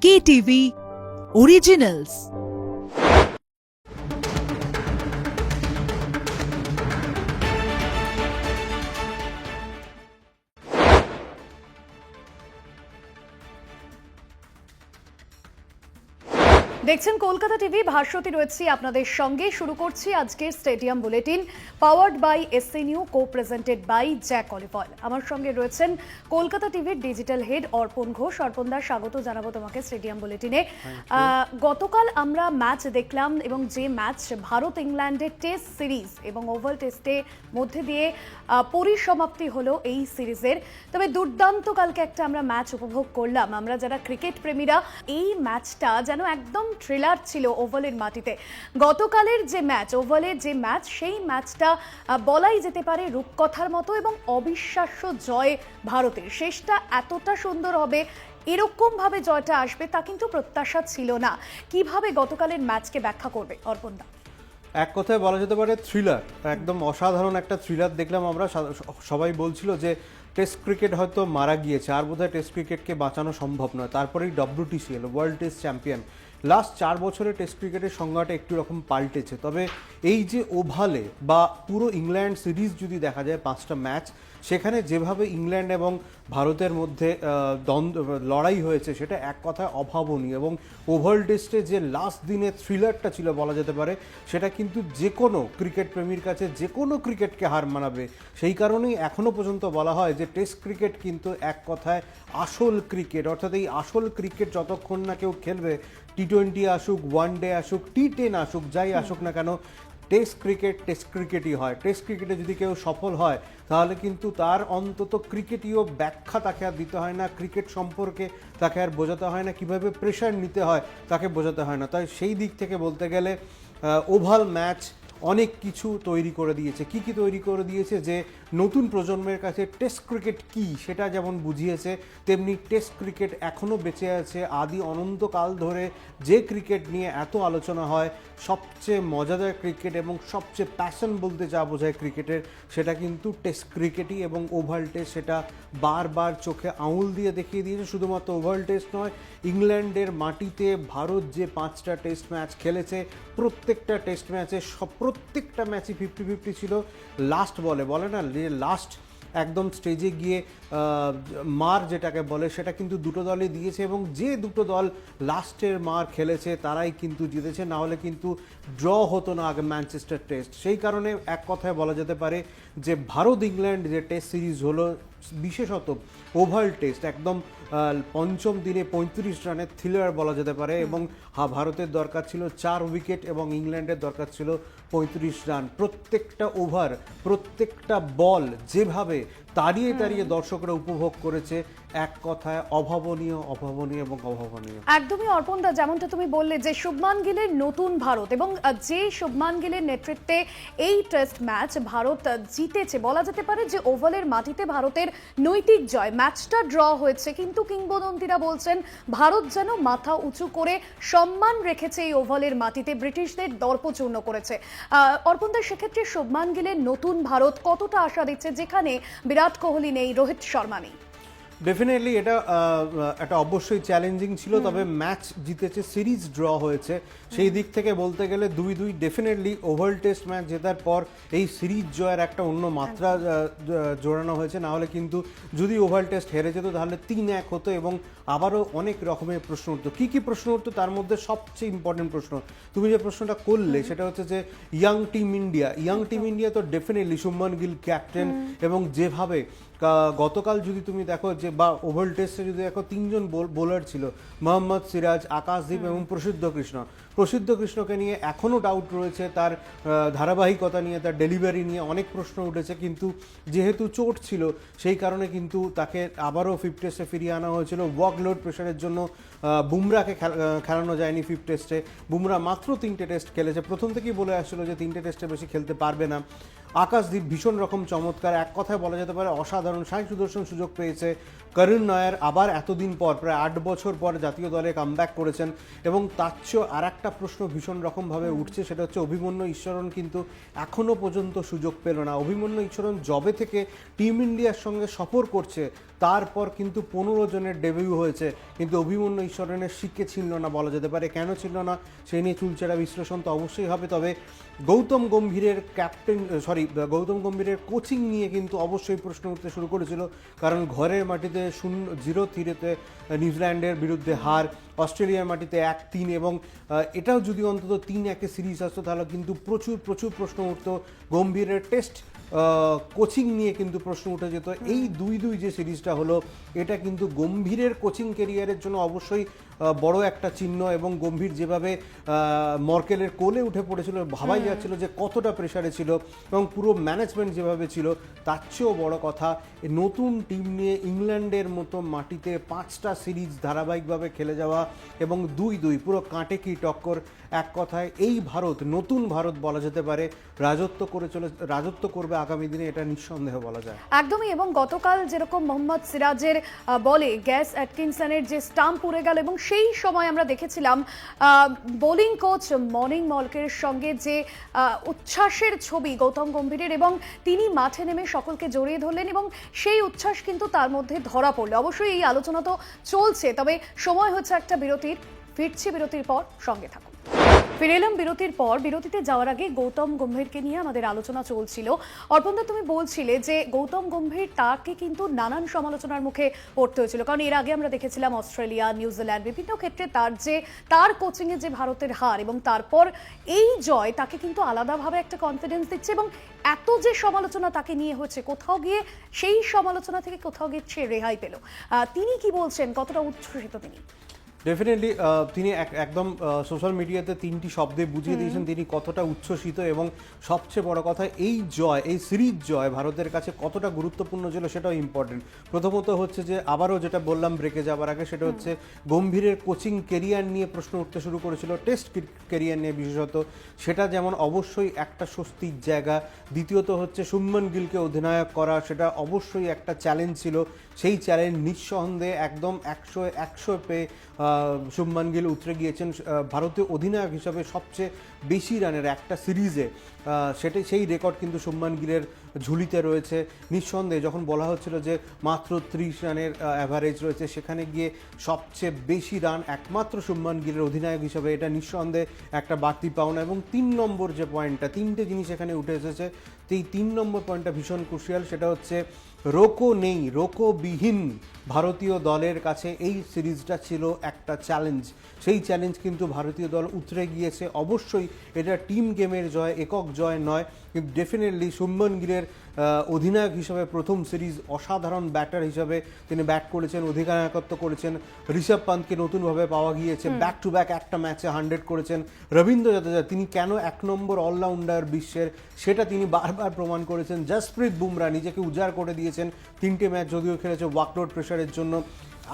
KTV Originals. দেখছেন Kolkata TV Bhaswati রয়েছি আপনাদের সঙ্গে। শুরু করছি আজকের stadium bulletin powered by SNU co presented by Jack olive oil আমার সঙ্গে রয়েছেন কলকাতা টিভির ডিজিটাল হেড অর্পণ ঘোষ। অর্পণদা স্বাগত জানাব তোমাকে স্টেডিয়াম বুলেটিনে। গতকাল আমরা ম্যাচ দেখলাম এবং যে ম্যাচ ভারত ইংল্যান্ডের টেস্ট সিরিজ এবং ওভাল টেস্টে মধ্যে দিয়ে পরিসমাপ্তি হলো এই সিরিজের তবে দুর্দান্ত কালকে একটা আমরা ম্যাচ উপভোগ করলাম। আমরা যারা ক্রিকেট প্রেমীরা এই ম্যাচটা যেন একদম থ্রিলার ছিল ওভালের মাটিতে। গতকালের যে ম্যাচ, ওভালের যে ম্যাচ, সেই ম্যাচটা বলাই যেতে পারে রূপকথার মতো এবং অবিশ্বাস্য জয় ভারতের। শেষটা এতটা সুন্দর হবে এরকম ভাবে জয়টা আসবে তা কিন্তু প্রত্যাশা ছিল না। কীভাবে গতকালের ম্যাচকে ব্যাখ্যা করবে অর্পণদা? এক কথায় বলা যেতে পারে থ্রিলার একদম অসাধারণ একটা থ্রিলার দেখলাম আমরা। সবাই বলছিল যে টেস্ট ক্রিকেট হয়তো মারা গিয়েছে, আর বোধহয় টেস্ট ক্রিকেটকে বাঁচানো সম্ভব নয়। তারপরেই ডব্লিউটিসি এলো ওয়ার্ল্ড টেস্ট চ্যাম্পিয়ন লাস্ট চার বছরে টেস্ট ক্রিকেটের সংজ্ঞাটা একটু রকম পাল্টেছে। তবে এই যে ওভালে বা পুরো ইংল্যান্ড সিরিজ যদি দেখা যায়, পাঁচটা ম্যাচ সেখানে যেভাবে ইংল্যান্ড এবং ভারতের মধ্যে দ্বন্দ্ব, লড়াই হয়েছে, সেটা এক কথায় অভাবনীয় এবং ওভাল টেস্টে যে লাস্ট দিনে থ্রিলারটা ছিল বলা যেতে পারে, সেটা কিন্তু যে কোনো ক্রিকেট প্রেমীর কাছে যে কোনো ক্রিকেটকে হার মানাবে। সেই কারণেই এখনও পর্যন্ত বলা হয় যে টেস্ট ক্রিকেট কিন্তু এক কথায় আসল ক্রিকেট অর্থাৎ এই আসল ক্রিকেট যতক্ষণ না কেউ খেলবে টি টোয়েন্টি আসুক ওয়ান ডে আসুক টি টেন আসুক, যাই আসুক না কেন টেস্ট ক্রিকেট, টেস্ট ক্রিকেটই হয়। টেস্ট ক্রিকেটে যদি কেউ সফল হয়, তাহলে কিন্তু তার অন্তত ক্রিকেটীয় ব্যাখ্যা তাকে আর দিতে হয় না, ক্রিকেট সম্পর্কে তাকে আর বোঝাতে হয় না, কীভাবে প্রেশার নিতে হয় তাকে বোঝাতে হয় না। তাই সেই দিক থেকে বলতে গেলে ওভাল ম্যাচ অনেক কিছু তৈরি করে দিয়েছে। কি কি তৈরি করে দিয়েছে যে নতুন প্রজন্মের কাছে টেস্ট ক্রিকেট কি সেটা যেমন বুঝিয়েছে, তেমনি টেস্ট ক্রিকেট এখনও বেঁচে আছে। আদি অনন্তকাল ধরে যে ক্রিকেট নিয়ে এত আলোচনা হয়, সবচেয়ে মজাদার ক্রিকেট এবং সবচেয়ে প্যাশন বলতে যা বোঝায় ক্রিকেটের, সেটা কিন্তু টেস্ট ক্রিকেটই এবং ওভাল টেস্ট সেটা বারবার চোখে আঙুল দিয়ে দেখিয়ে দিয়েছে। শুধুমাত্র ওভাল টেস্ট নয়, ইংল্যান্ডের মাটিতে ভারত যে পাঁচটা টেস্ট ম্যাচ খেলেছে, প্রত্যেকটা টেস্ট ম্যাচে সব প্রত্যেকটা ম্যাচই ফিফটি ফিফটি ছিল। লাস্ট বলে বলে না? লাস্ট একদম স্টেজে গিয়ে মার যেটাকে বলে, সেটা কিন্তু দুটো দলই দিয়েছে এবং যে দুটো দল লাস্টের মার খেলেছে, তারাই কিন্তু জিতেছে। না হলে কিন্তু ড্র হতো না আগে ম্যানচেস্টার টেস্ট সেই কারণে এক কথায় বলা যেতে পারে যে ভারত ইংল্যান্ড যে টেস্ট সিরিজ হলো বিশেষত ওভাল টেস্ট একদম পঞ্চম দিনে পঁয়ত্রিশ রানের থ্রিলার বলা যেতে পারে এবং হা ভারতের দরকার ছিল চার উইকেট এবং ইংল্যান্ডের দরকার ছিল পঁয়ত্রিশ রান। প্রত্যেকটা ওভার প্রত্যেকটা বল যেভাবে তাড়িয়ে তাড়িয়ে দর্শকরা উপভোগ করেছে এক কথায় অভাবনীয় অভাবনীয় এবং অভাবনীয়। একদমই অর্পণদা যেমনটা তুমি বললে যে শুভমান গিলের নতুন ভারত এবং যে শুভমান গিলের নেতৃত্বে এই টেস্ট ম্যাচ ভারত জিতেছে। বলা যেতে পারে যে ওভালের মাটিতে ভারতের নৈতিক জয়। ম্যাচটা ড্র হয়েছে, কিন্তু কিংবদন্তিরা বলছেন ভারত যেন মাথা উঁচু করে সম্মান রেখেছে এই ওভালের মাটিতে। ব্রিটিশদের দর্পচূর্ণ করেছে। অর্পণদা সেক্ষেত্রে শুভমান গিলের নতুন ভারত কতটা আশা দিচ্ছে? যেখানে বিরাট কোহলি নেই, রোহিত শর্মা নেই। ডেফিনেটলি এটা একটা অবশ্যই চ্যালেঞ্জিং ছিল তবে ম্যাচ জিতেছে সিরিজ ড্র হয়েছে। সেই দিক থেকে বলতে গেলে দুই দুই ডেফিনেটলি ওভাল টেস্ট ম্যাচ জেতার পর এই সিরিজ জয়ের একটা অন্য মাত্রা জোড়ানো হয়েছে। না হলে কিন্তু যদি ওভাল টেস্ট হেরে যেত তাহলে তিন এক হতো এবং আবারও অনেক রকমের প্রশ্ন উঠতো। কী কী প্রশ্ন উঠতো? তার মধ্যে সবচেয়ে ইম্পর্টেন্ট প্রশ্ন। তুমি যে প্রশ্নটা করলে সেটা হচ্ছে যে young team India young team India তো ডেফিনেটলি শুভমান গিল ক্যাপ্টেন এবং যেভাবে গতকাল যদি তুমি দেখো যে বা ওভাল টেস্টে যদি দেখো তিনজন বোলার ছিল মোহাম্মদ সিরাজ আকাশদীপ এবং প্রসিদ্ধ কৃষ্ণ। প্রসিদ্ধ কৃষ্ণকে নিয়ে এখনও ডাউট রয়েছে তার ধারাবাহিকতা নিয়ে তার ডেলিভারি নিয়ে অনেক প্রশ্ন উঠেছে কিন্তু যেহেতু চোট ছিল সেই কারণে কিন্তু তাকে আবারও ফিফ টেস্টে ফিরিয়ে আনা হয়েছিল। ওয়ার্কলোড প্রেশারের জন্য বুমরাকে খেলানো যায়নি ফিফ টেস্টে বুমরা মাত্র তিনটে টেস্ট খেলেছে। প্রথম থেকেই বলে আসছিল যে তিনটে টেস্টে বেশি খেলতে পারবে না। আকাশদীপ ভীষণ রকম চমৎকার। এক কথায় বলা যেতে পারে, অসাধারণ সাই সুদর্শন সুযোগ পেয়েছে করুণ নয়ার। আবার এতদিন পর, প্রায় আট বছর পর জাতীয় দলে কামব্যাক করেছেন এবং তার চেয়েও আর একটা প্রশ্ন ভীষণ রকমভাবে উঠছে, সেটা হচ্ছে অভিমন্যু ঈশ্বরণ কিন্তু এখনও পর্যন্ত সুযোগ পেল না। অভিমন্যু ঈশ্বরণ জবে থেকে টিম ইন্ডিয়ার সঙ্গে সফর করছে তারপর কিন্তু পনেরো জনের ডেবিউ হয়েছে। কিন্তু অভিমন্যু ঈশ্বরেনের শিখকে ছিল না বলা যেতে পারে। কেন ছিল না সেই নিয়ে চুলচেরা বিশ্লেষণ তো অবশ্যই হবে। তবে গৌতম গম্ভীরের ক্যাপ্টেন সরি গৌতম গম্ভীরের কোচিং নিয়ে কিন্তু অবশ্যই প্রশ্ন উঠতে শুরু করেছিল। কারণ ঘরের মাটিতে শূন্য জিরো থ্রিতে নিউজিল্যান্ডের বিরুদ্ধে হার, অস্ট্রেলিয়ার মাটিতে এক তিন এবং এটাও যদি অন্তত তিন একে সিরিজ আসতো, তাহলে কিন্তু প্রচুর প্রচুর প্রশ্ন উঠতো গম্ভীরের টেস্ট। কোচিং নিয়ে কিন্তু প্রশ্ন উঠে যেত। এই দুই দুই যে সিরিজটা হলো, এটা কিন্তু গম্ভীরের কোচিং কেরিয়ারের জন্য অবশ্যই বড় একটা চিহ্ন এবং গম্ভীর যেভাবে মর্কেলের কোলে উঠে পড়েছিল ভাবাই যাচ্ছিল যে কতটা প্রেশারে ছিল এবং পুরো ম্যানেজমেন্ট যেভাবে ছিল তার চেয়েও বড় কথা নতুন টিম নিয়ে ইংল্যান্ডের মতো মাটিতে পাঁচটা সিরিজ ধারাবাহিকভাবে খেলে যাওয়া এবং দুই দুই পুরো কাঁটে কি টক্কর এক কথায় এই ভারত নতুন ভারত বলা যেতে পারে রাজত্ব করে চলে রাজত্ব করবে আগামী দিনে এটা নিঃসন্দেহ বলা যায়। একদমই এবং গতকাল যেরকম মোহাম্মদ সিরাজের বলে গ্যাস অ্যাটকিনসনের যে স্টাম্প উড়ে গেল এবং সেই সময় আমরা দেখেছিলাম বোলিং কোচ মর্নিং মলকের সঙ্গে যে উচ্ছ্বাসের ছবি গৌতম গম্ভীরের এবং তিনি মাঠে নেমে সকলকে জড়িয়ে ধরলেন এবং সেই উচ্ছ্বাস কিন্তু তার মধ্যে ধরা পড়ল। অবশ্যই এই আলোচনা তো চলছে, তবে সময় হচ্ছে একটা বিরতির। ফিরছি বিরতির পর সঙ্গে থাকুন। ফিরে এলাম বিরতির পর। বিরতিতে যাওয়ার আগে গৌতম গম্ভীরকে নিয়ে আমাদের আলোচনা চলছিল। অর্পণদা তুমি বলছিলে যে গৌতম গম্ভীর তাকে কিন্তু নানান সমালোচনার মুখে পড়তে হয়েছিল। কারণ এর আগে আমরা দেখেছিলাম অস্ট্রেলিয়া, নিউজিল্যান্ড বিভিন্ন ক্ষেত্রে তার যে, তার কোচিংয়ে যে ভারতের হার এবং তারপর এই জয় তাকে কিন্তু আলাদাভাবে একটা কনফিডেন্স দিচ্ছে এবং এত যে সমালোচনা তাকে নিয়ে হচ্ছে কোথাও গিয়ে সেই সমালোচনা থেকে কোথাও গিয়ে রেহাই পেল। তিনি কি বলছেন? কতটা উচ্ছ্বসিত তিনি? ডেফিনেটলি তিনি এক- একদম সোশ্যাল মিডিয়াতে তিনটি শব্দে বুঝিয়ে দিয়েছেন তিনি কতটা উচ্ছ্বসিত এবং সবচেয়ে বড় কথা এই জয় এই সিরিজ জয় ভারতের কাছে কতটা গুরুত্বপূর্ণ ছিল সেটাও ইম্পর্টেন্ট প্রথমত হচ্ছে যে আবারও যেটা বললাম ব্রেকে যাওয়ার আগে সেটা হচ্ছে গম্ভীরের কোচিং কেরিয়ার নিয়ে প্রশ্ন উঠতে শুরু করেছিল টেস্ট কেরিয়ার নিয়ে বিশেষত। সেটা যেমন অবশ্যই একটা স্বস্তির জায়গা দ্বিতীয়ত হচ্ছে শুভমন গিলকে অধিনায়ক করা সেটা অবশ্যই একটা চ্যালেঞ্জ ছিল। সেই চ্যালেঞ্জ নিঃসন্দেহে একদম একশো একশো আহ, শুভমান গিল উতরে গিয়েছেন ভারতীয় অধিনায়ক হিসাবে সবচেয়ে বেশি রানের একটা সিরিজে। সেটাই সেই রেকর্ড কিন্তু শুভমান গিলের ঝুলিতে রয়েছে। নিঃসন্দেহে যখন বলা হচ্ছিল যে মাত্র ত্রিশ রানের অ্যাভারেজ রয়েছে সেখানে গিয়ে সবচেয়ে বেশি রান একমাত্র শুভমান গিলের অধিনায়ক হিসাবে এটা নিঃসন্দেহে একটা বাড়তি পাওনা। এবং তিন নম্বর যে পয়েন্টটা তিনটে জিনিস এখানে উঠে এসেছে। এই তিন নম্বর পয়েন্টটা ভীষণ ক্রুশিয়াল সেটা হচ্ছে রোকো নেই রোকো বিহীন ভারতীয় দলের কাছে এই সিরিজটা ছিল একটা চ্যালেঞ্জ সেই চ্যালেঞ্জ কিন্তু ভারতীয় দল উতরে গিয়েছে। অবশ্যই এটা টিম গেমের জয়, একক জয় নয়। কিন্তু ডেফিনেটলি শুভমন গিলের আহ, অধিনায়ক হিসাবে প্রথম সিরিজ অসাধারণ ব্যাটার হিসাবে তিনি ব্যাট করেছেন অধিনায়কত্ব করেছেন ঋষভ পান্তকে নতুনভাবে পাওয়া গিয়েছে ব্যাক টু ব্যাক একটা ম্যাচে হান্ড্রেড করেছেন। রবীন্দ্র জাদেজা তিনি কেন এক নম্বর অলরাউন্ডার বিশ্বের সেটা তিনি বারবার প্রমাণ করেছেন। জসপ্রীত বুমরা নিজেকে উজাড় করে দিয়েছেন তিনটে ম্যাচ যদিও খেলেছে ওয়াকলোড প্রেশারের জন্য।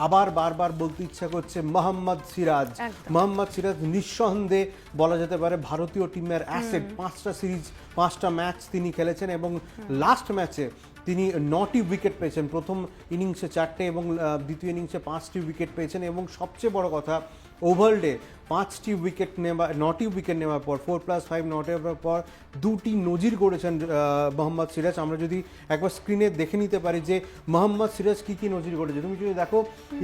আবার বারবার বলতে ইচ্ছা করছে মোহাম্মদ সিরাজ। মোহাম্মদ সিরাজ নিঃসন্দেহে বলা যেতে পারে ভারতীয় টিমের অ্যাসেট। পাঁচটা সিরিজ পাঁচটা ম্যাচ তিনি খেলেছেন এবং লাস্ট ম্যাচে তিনি নটি উইকেট পেয়েছেন। প্রথম ইনিংসে চারটে এবং দ্বিতীয় ইনিংসে পাঁচটি উইকেট পেয়েছেন এবং সবচেয়ে বড় কথা ওভারডে পাঁচটি উইকেট নেওয়া নটি উইকেট নেওয়ার পর ফোর প্লাস ফাইভ নট নেওয়ার পর দুটি নজির করেছেন মোহাম্মদ সিরাজ। আমরা যদি একবার স্ক্রিনে দেখে নিতে পারি যে মোহাম্মদ সিরাজ কী কী নজির করেছে। তুমি যদি দেখো,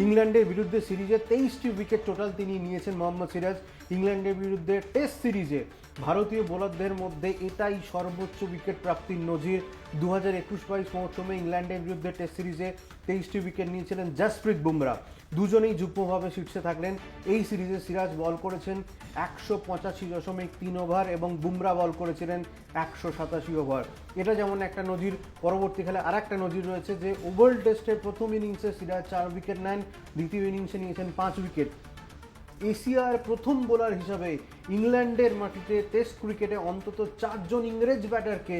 ইংল্যান্ডের বিরুদ্ধে সিরিজে তেইশটি উইকেট টোটাল তিনি নিয়েছেন মোহাম্মদ সিরাজ। ইংল্যান্ডের বিরুদ্ধে টেস্ট সিরিজে ভারতীয় বোলারদের মধ্যে এটাই সর্বোচ্চ উইকেট প্রাপ্তির নজির। দু হাজার একুশ বাইশ মৌসুমে ইংল্যান্ডের বিরুদ্ধে টেস্ট সিরিজে তেইশটি উইকেট নিয়েছিলেন জসপ্রীত বুমরা। দুজনেই যুগ্মভাবে শীর্ষে থাকলেন। এই সিরিজে সিরাজ বল করেছেন একশো পঁচাশি দশমিক তিন ওভার এবং বুমরা বল করেছিলেন একশো সাতাশি ওভার। এটা যেমন একটা নজির, পরবর্তী খেলে আর একটা নজির রয়েছে যে ওভার টেস্টের প্রথম ইনিংসে সিরাজ চার উইকেট নেন, দ্বিতীয় ইনিংসে নিয়েছেন পাঁচ উইকেট। এশিয়ার প্রথম বোলার হিসাবে ইংল্যান্ডের মাটিতে টেস্ট ক্রিকেটে অন্তত চারজন ইংরেজ ব্যাটারকে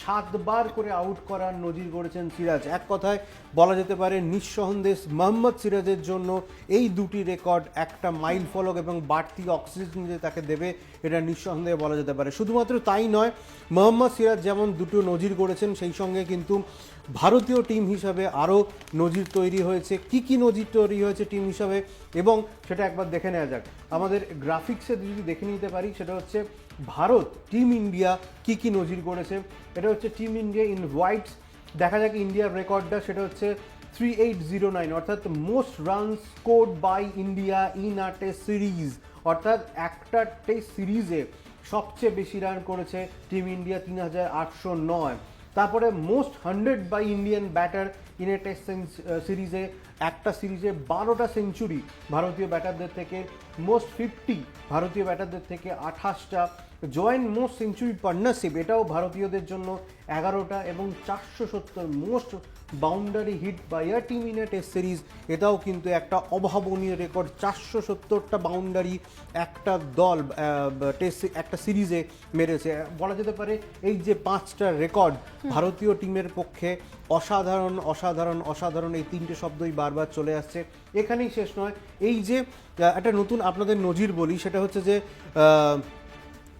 সাতবার করে আউট করার নজির গড়েছেন সিরাজ। এক কথায়, বলা যেতে পারে নিঃসন্দেহ মোহাম্মদ সিরাজের জন্য এই দুটি রেকর্ড একটা মাইল ফলক এবং বাড়তি অক্সিজেন যে তাকে দেবে, এটা নিঃসন্দেহে বলা যেতে পারে। শুধুমাত্র তাই নয়, মোহাম্মদ সিরাজ যেমন দুটো নজির গড়েছেন, সেই সঙ্গে কিন্তু ভারতীয় টিম হিসাবে আরও নজির তৈরি হয়েছে। কি কি নজির তৈরি হয়েছে টিম হিসাবে? এবং সেটা একবার দেখে নেওয়া যাক। আমাদের গ্রাফিক্সে যদি দেখে নিতে পারি, সেটা হচ্ছে ভারত টিম ইন্ডিয়া কি কি নজির করেছে? এটা হচ্ছে টিম ইন্ডিয়া ইন হোয়াইটস দেখা যাক ইন্ডিয়ার রেকর্ডটা সেটা হচ্ছে থ্রি এইট জিরো নাইন অর্থাৎ most run score by India in a test series অর্থাৎ একটা টেস্ট সিরিজে সবচেয়ে বেশি রান করেছে টিম ইন্ডিয়া তিন হাজার আটশো নয়। তারপরে most hundred by Indian batter in a test সিরিজে, একটা সিরিজে বারোটা সেঞ্চুরি ভারতীয় ব্যাটারদের থেকে, মোস্ট ফিফটি ভারতীয় ব্যাটারদের থেকে আঠাশটা জয়েন্ট মোস্ট সেঞ্চুরি পার্টনারশিপ এটাও ভারতীয়দের জন্য এগারোটা এবং চারশো সত্তর most boundary hit by a team in test series এটাও কিন্তু একটা অভাবনীয় রেকর্ড। চারশো সত্তরটা বাউন্ডারি একটা দল টেস্ট একটা সিরিজে মেরেছে। বলা যেতে পারে এই যে পাঁচটা রেকর্ড ভারতীয় টিমের পক্ষে অসাধারণ অসাধারণ অসাধারণ এই তিনটে শব্দই বারবার চলে আসছে। এখানেই শেষ নয়। এই যে একটা নতুন আপনাদের নজির বলি সেটা হচ্ছে যে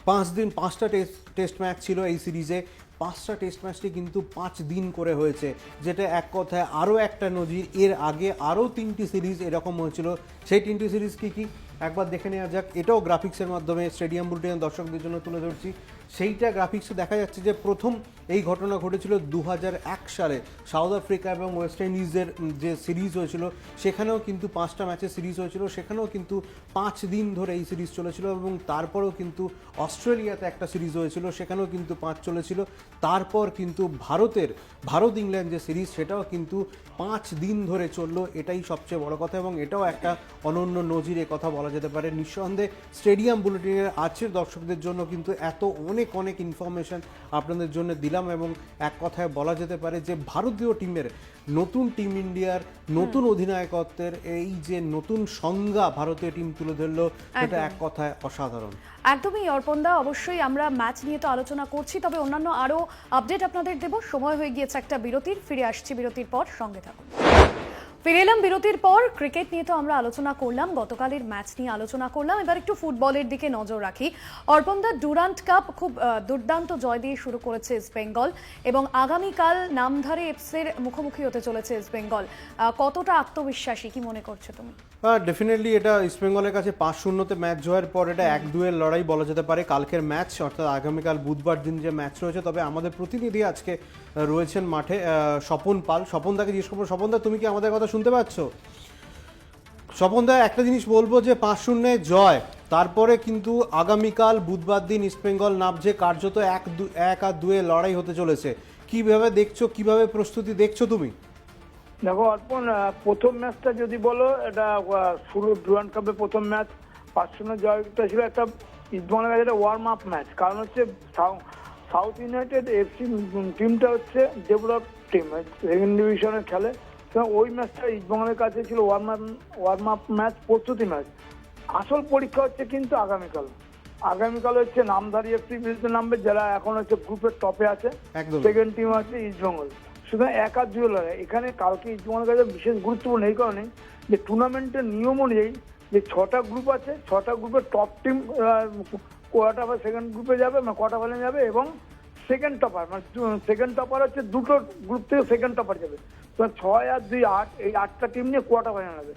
পাঁচ দিন, পাঁচটা টেস্ট টেস্ট ম্যাচ ছিল এই সিরিজে। পাঁচটা টেস্ট ম্যাচটি কিন্তু পাঁচ দিন করে হয়েছে, যেটা এক কথায় আরও একটা নজির। এর আগে আরও তিনটি সিরিজ এরকম হয়েছিল। সেই তিনটি সিরিজ কী কী? একবার দেখে নেওয়া যাক। এটাও গ্রাফিক্সের মাধ্যমে স্টেডিয়াম বুলেটিন দর্শকদের জন্য তুলে ধরছি। সেইটা গ্রাফিক্সে দেখা যাচ্ছে যে প্রথম এই ঘটনা ঘটেছিল দু হাজার এক সালে সাউথ আফ্রিকা এবং ওয়েস্ট ইন্ডিজের যে সিরিজ হয়েছিল, সেখানেও কিন্তু পাঁচটা ম্যাচের সিরিজ হয়েছিল, সেখানেও কিন্তু পাঁচ দিন ধরে এই সিরিজ চলেছিল এবং তারপরেও কিন্তু অস্ট্রেলিয়াতে একটা সিরিজ হয়েছিল, সেখানেও কিন্তু পাঁচ চলেছিল। তারপর কিন্তু ভারতের ভারত ইংল্যান্ড যে সিরিজ, সেটাও কিন্তু পাঁচ দিন ধরে চলল। এটাই সবচেয়ে বড় কথা এবং এটাও একটা অনন্য নজিরে কথা বলা যেতে পারে। নিঃসন্দেহে স্টেডিয়াম বুলেটিনের আজকের দর্শকদের জন্য কিন্তু এত অনেক অনেক ইনফরমেশন আপনাদের জন্য দিলাম এবং এক কথায় বলা যেতে পারে যে ভারতীয় টিমের নতুন টিম ইন্ডিয়ার নতুন অধিনায়কত্বের এই যে নতুন সংজ্ঞা ভারতীয় টিম তুলে ধরলো সেটা এক কথায় অসাধারণ। একদমই অর্পণদা অবশ্যই আমরা ম্যাচ নিয়ে তো আলোচনা করছি তবে অন্যান্য আরও আপডেট আপনাদের দেব। সময় হয়ে গিয়েছে একটা বিরতির ফিরে আসছি বিরতির পর সঙ্গে থাকুন। ফিরে এলাম বিরতির পর। ক্রিকেট নিয়ে তো আমরা আলোচনা করলাম, গতকালের ম্যাচ নিয়ে আলোচনা করলাম। এবার একটু ফুটবলের দিকে নজর রাখি। অর্পণদা ডুরান্ট কাপ খুব দুর্দান্ত জয় দিয়ে শুরু করেছে ইস্ট বেঙ্গল এবং আগামীকাল নামধারে এফসের মুখোমুখি হতে চলেছে ইস্ট বেঙ্গল। কতটা আত্মবিশ্বাসী, কি মনে করছ তুমি? ডেফিনেটলি এটা ইস্টবেঙ্গলের কাছে পাঁচ শূন্যতে ম্যাচ জয়ের পর এটা এক দুয়ের লড়াই বলা যেতে পারে। কালকের ম্যাচ অর্থাৎ আগামীকাল বুধবার দিন যে ম্যাচ রয়েছে তবে আমাদের প্রতিনিধি আজকে রয়েছেন মাঠে স্বপন পাল। স্বপন দাকে জিজ্ঞেস করব? স্বপন দা তুমি কি আমাদের কথা শুনতে পাচ্ছ? স্বপন দা একটা জিনিস বলব যে পাঁচ শূন্যে জয় তারপরে কিন্তু আগামীকাল বুধবার দিন ইস্টবেঙ্গল নামছে কার্যত এক দু এক আর দুয়ে লড়াই হতে চলেছে। কীভাবে দেখছ কীভাবে প্রস্তুতি দেখছ তুমি? দেখো অর্পণ প্রথম ম্যাচটা যদি বলো এটা শুরু ডুরান্ড কাপে প্রথম ম্যাচ পাঁচ শূন্য জয়টা ছিল একটা ইস্টবেঙ্গলের কাছে একটা ওয়ার্ম আপ ম্যাচ। কারণ হচ্ছে সাউ- সাউথ ইউনাইটেড এফসি টিমটা হচ্ছে ডেভেলপ টিম সেকেন্ড ডিভিশনে খেলে। ওই ম্যাচটা ইস্টবেঙ্গলের কাছে ছিল warm up warm up match প্রস্তুতি ম্যাচ। আসল পরীক্ষা হচ্ছে কিন্তু আগামীকাল। আগামীকাল হচ্ছে নামধারী এফসি বিরুদ্ধে নামবে যারা এখন হচ্ছে গ্রুপের টপে আছে। সেকেন্ড টিম আছে ইস্টবেঙ্গল সুতরাং এক আর দুই লড়াই। এখানে কালকে ইস্টবেঙ্গলের কাছে বিশেষ গুরুত্বপূর্ণ এই কারণে যে টুর্নামেন্টের নিয়ম অনুযায়ী যে ছটা গ্রুপ আছে, ছটা গ্রুপের টপ টিম কোয়ার্টার বা সেকেন্ড গ্রুপে যাবে মানে কোয়ার্টার ফাইনালে যাবে এবং সেকেন্ড টপার মানে সেকেন্ড টপার হচ্ছে দুটো গ্রুপ থেকে সেকেন্ড টপার যাবে। তো ছয় আর দুই, আট, এই আটটা টিম নিয়ে কোয়ার্টার ফাইনাল হবে।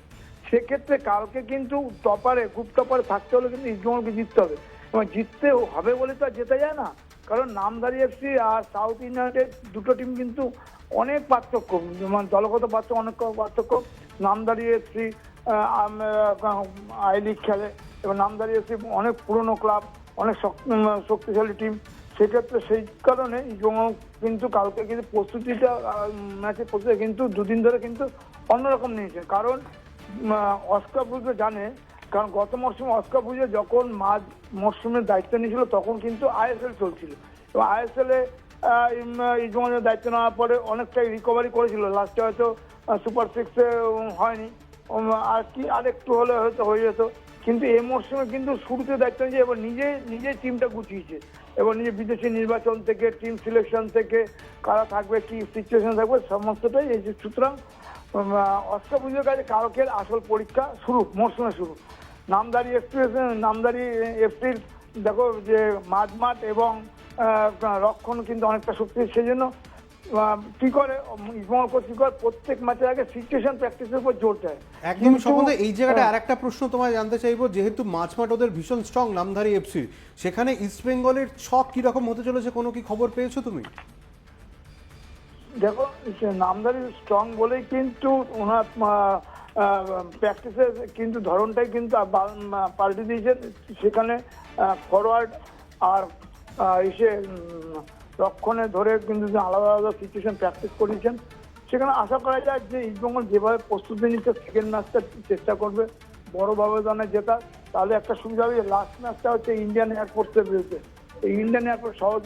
সেক্ষেত্রে কালকে কিন্তু টপারে গ্রুপ টপারে থাকতে হলে কিন্তু ইস্টবেঙ্গলকে জিততে হবে। এবং জিততে হবে বলে তো আর জেতা যায় না। কারণ নামধারী এফসি আর সাউথ ইউনাইটেড দুটো টিম কিন্তু অনেক পার্থক্য। মানে দলগত পার্থক্য অনেক পার্থক্য। নামধারী এফসি আই লিগ খেলে। এবং নামধারী এফসি অনেক পুরনো ক্লাব অনেক শক- শক্তিশালী টিম সেক্ষেত্রে সেই কারণে কিন্তু কালকে কিন্তু প্রস্তুতিটা ম্যাচের প্রস্তুতি কিন্তু দুদিন ধরে কিন্তু অন্যরকম নিয়েছে। কারণ অস্কার বুঝে জানে, কারণ গত মরশুমে অস্কার বুঝে যখন মাঝ মরশুমের দায়িত্ব নিয়েছিল, তখন কিন্তু আইএসএল চলছিল। এবং আইএসএল এ ইজমানের দায়িত্ব নেওয়ার পরে অনেকটাই রিকভারি করেছিল। লাস্টে হয়তো সুপার সিক্সে হয়নি। আর কি আর একটু হলে হয়তো হয়ে যেত। কিন্তু এই মরশুমে কিন্তু শুরুতে দায়িত্ব নিয়েছে, এবার নিজে নিজে টিমটা গুছিয়েছে। এবার নিজে বিদেশি নির্বাচন থেকে টিম সিলেকশন থেকে, কারা থাকবে, কি সিচুয়েশন থাকবে, সমস্তটাই এই যে সুতরাং অস্ত্র পুজোর কাছে কালকের আসল পরীক্ষা শুরু মরশুমে শুরু। নামদারি এক্সপ্রেস নামদারি এফটির দেখো যে মাঝমাঠ এবং রক্ষণ কিন্তু অনেকটা শক্তি সেই জন্য কি করে ইসমল কোচ কি করে প্রত্যেক ম্যাচের আগে সিচুয়েশন প্র্যাকটিসের উপর জোর দেয় একদম সম্বন্ধে এই জায়গাটা হ্যাঁ। আরেকটা প্রশ্ন তোমায় জানতে চাইব যেহেতু মাঝমাঠ ওদের ভীষণ স্ট্রং নামধারী সেখানে ইস্ট বেঙ্গলের ছক কীরকম হতে চলেছে কোনো কি খবর পেয়েছ তুমি দেখো সে নামদারি স্ট্রং বলেই কিন্তু ওনার প্র্যাকটিসের কিন্তু ধরনটাই কিন্তু পাল্টে দিয়েছেন। সেখানে ফরওয়ার্ড আর এসে রক্ষণে ধরে কিন্তু আলাদা আলাদা সিচুয়েশন প্র্যাকটিস করেছেন সেখানে আশা করা যায় যে ইস্টবেঙ্গল যেভাবে প্রস্তুতি নিচ্ছে সেকেন্ড ম্যাচটা চেষ্টা করবে, বড় ব্যবধানে জেতা, তাহলে একটা সুবিধা হবে লাস্ট ম্যাচটা হচ্ছে ইন্ডিয়ান এয়ারফোর্সের বিরুদ্ধে এই ইন্ডিয়ান এয়ারফোর্স সহজ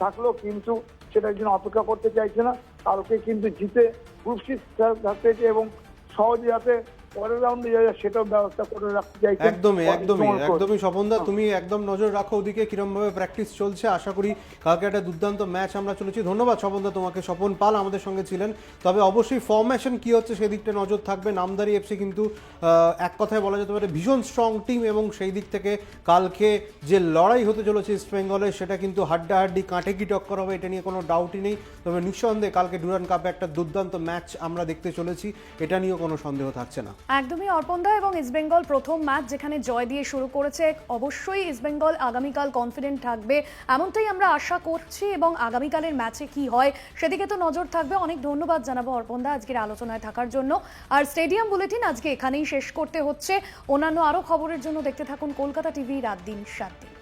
থাকলেও কিন্তু সেটার জন্য অপেক্ষা করতে চাইছে না। কালকে কিন্তু জিতে গ্রুপ সিক্স চাইছে এবং সহজে যাতে পরের রাউন্ডে যায় সেটাও ব্যবস্থা করে রাখতে চাইছে একদমই একদমই একদমই স্বপনদা তুমি একদম নজর রাখো ওদিকে কিরম ভাবে প্র্যাকটিস চলছে। আশা করি কালকে একটা দুর্দান্ত ম্যাচ আমরা চলেছি। ধন্যবাদ স্বপনদা তোমাকে। স্বপন পাল আমাদের সঙ্গে ছিলেন। তবে অবশ্যই ফরমেশন কি হচ্ছে সেদিকটা নজর থাকবে। নামদারি এফসি কিন্তু এক কথায় বলা যেতে পারে ভীষণ স্ট্রং টিম এবং সেই দিক থেকে কালকে যে লড়াই হতে চলেছে ইস্ট বেঙ্গলের সেটা কিন্তু হাড্ডাহাড্ডি কাঁটে কি টক্কর হবে এটা নিয়ে কোনো ডাউটই নেই। তবে নিঃসন্দেহে কালকে ডুরান কাপে একটা দুর্দান্ত ম্যাচ আমরা দেখতে চলেছি। এটা নিয়েও কোনো সন্দেহ থাকছে না। একদমই অর্পণদা এবং ইস্টবেঙ্গল প্রথম ম্যাচ যেখানে জয় দিয়ে শুরু করেছে, অবশ্যই ইস্টবেঙ্গল আগামীকাল কনফিডেন্ট থাকবে। এমনটাই আমরা আশা করছি এবং আগামীকালের ম্যাচে কি হয় সেদিকে তো নজর থাকবে। অনেক ধন্যবাদ জানাব অর্পণদা আজকের আলোচনায় থাকার জন্য। আর স্টেডিয়াম বুলেটিন আজকে এখানেই শেষ করতে হচ্ছে। অন্যান্য আরও খবরের জন্য দেখতে থাকুন কলকাতা টিভি রাত দিন সাত দিন।